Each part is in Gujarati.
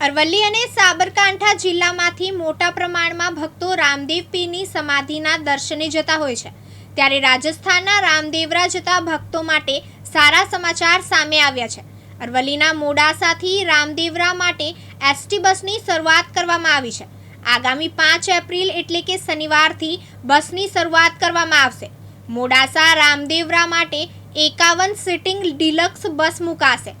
અરવલ્લી અને સાબરકાંઠા જિલ્લામાંથી મોટા પ્રમાણમાં ભક્તો રામદેવ પીરની સમાધિના દર્શને જતા હોય છે. ત્યારે રાજસ્થાનના રામદેવરા જતા ભક્તો માટે સારા સમાચાર સામે આવ્યા છે. અરવલ્લીના મોડાસાથી રામદેવરા માટે એસટી બસની શરૂઆત કરવામાં આવી છે. આગામી પાંચ એપ્રિલ એટલે કે શનિવારથી બસની શરૂઆત કરવામાં આવશે. મોડાસા રામદેવરા માટે એકાવન સીટિંગ ડિલક્સ બસ મુકાશે.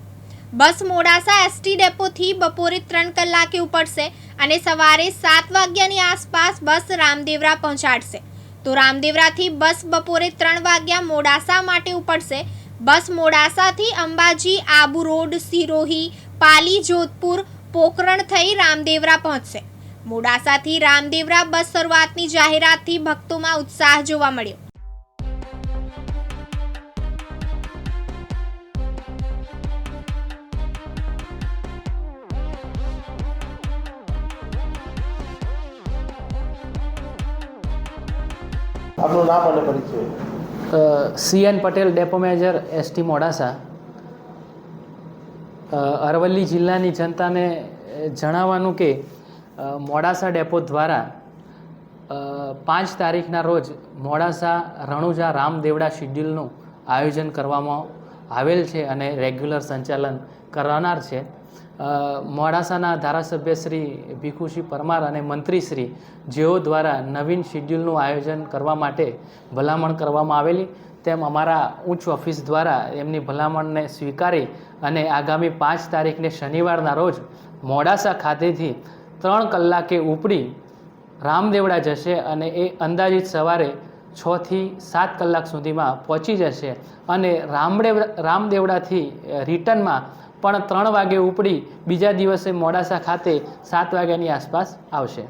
બસ મોડાસા એસટી ડેપોથી બપોરે ત્રણ કલાકે ઉપડશે અને સવારે સાત વાગ્યાની આસપાસ બસ રામદેવરા પહોંચાડશે. તો રામદેવરાથી બસ બપોરે ત્રણ વાગ્યા મોડાસા માટે ઉપડશે. બસ મોડાસાથી અંબાજી, આબુ રોડ, સિરોહી, પાલી, જોધપુર પોખરણ થઈ રામદેવરા પહોંચશે. મોડાસાથી રામદેવરા બસ શરૂઆતની જાહેરાતથી ભક્તોમાં ઉત્સાહ જોવા મળ્યો. આપનું નામ અને પરિચય. CN Patel, depot manager, ST Modasa. Aravalli જિલ્લાની જનતાને જણાવવાનું કે મોડાસા ડેપો દ્વારા પાંચ તારીખના રોજ મોડાસા રણુજા રામદેવડા શિડ્યુલનું આયોજન કરવામાં આવેલ છે અને રેગ્યુલર સંચાલન કરવાનાર છે. મોડાસાના ધારાસભ્ય શ્રી ભીખુસિંહ પરમાર અને મંત્રીશ્રી જેઓ દ્વારા નવીન શિડ્યુલનું આયોજન કરવા માટે ભલામણ કરવામાં આવેલી, તેમ અમારા ઉચ્ચ ઓફિસ દ્વારા એમની ભલામણને સ્વીકારી અને આગામી પાંચ તારીખને શનિવારના રોજ મોડાસા ખાતેથી ત્રણ કલાકે ઉપડી રામદેવડા જશે અને એ અંદાજિત સવારે છથી સાત કલાક સુધીમાં પહોંચી જશે અને રામદેવ રામદેવડાથી રિટર્નમાં પણ ત્રણ વાગે ઉપડી બીજા દિવસે મોડાસા ખાતે સાત વાગ્યાની આસપાસ આવશે.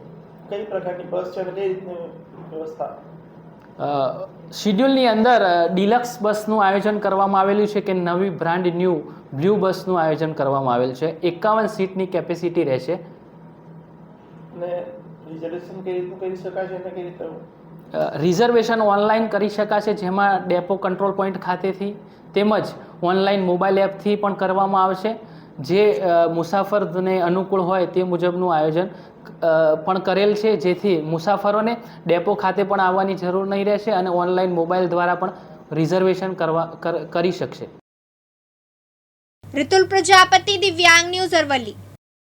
કઈ પ્રકારની બસ છે કઈ વ્યવસ્થા? શિડ્યુલની અંદર ડિલક્સ બસનું આયોજન કરવામાં આવેલું છે કે નવી બ્રાન્ડ ન્યૂ બ્લુ બસનું આયોજન કરવામાં આવેલ છે. એકાવન સીટની કેપેસિટી રહેશે. રિઝર્વેશન કઈ રીતનું કરી શકાય છે અને કઈ રીતે? રિઝર્વેશન ઓનલાઈન કરી શકાશે જેમાં ડેપો કંટ્રોલ પોઈન્ટ ખાતેથી તેમજ ઓનલાઈન મોબાઈલ એપથી પણ કરવામાં આવશે. જે મુસાફરને અનુકૂળ હોય તે મુજબનું આયોજન પણ કરેલ છે, જેથી મુસાફરોને ડેપો ખાતે પણ આવવાની જરૂર નહીં રહેશે અને ઓનલાઈન મોબાઈલ દ્વારા પણ રિઝર્વેશન કરવા કર- શકશે. ઋતુલ પ્રજાપતિ દિવ્યાંગ ન્યૂઝ અરવલ્લી.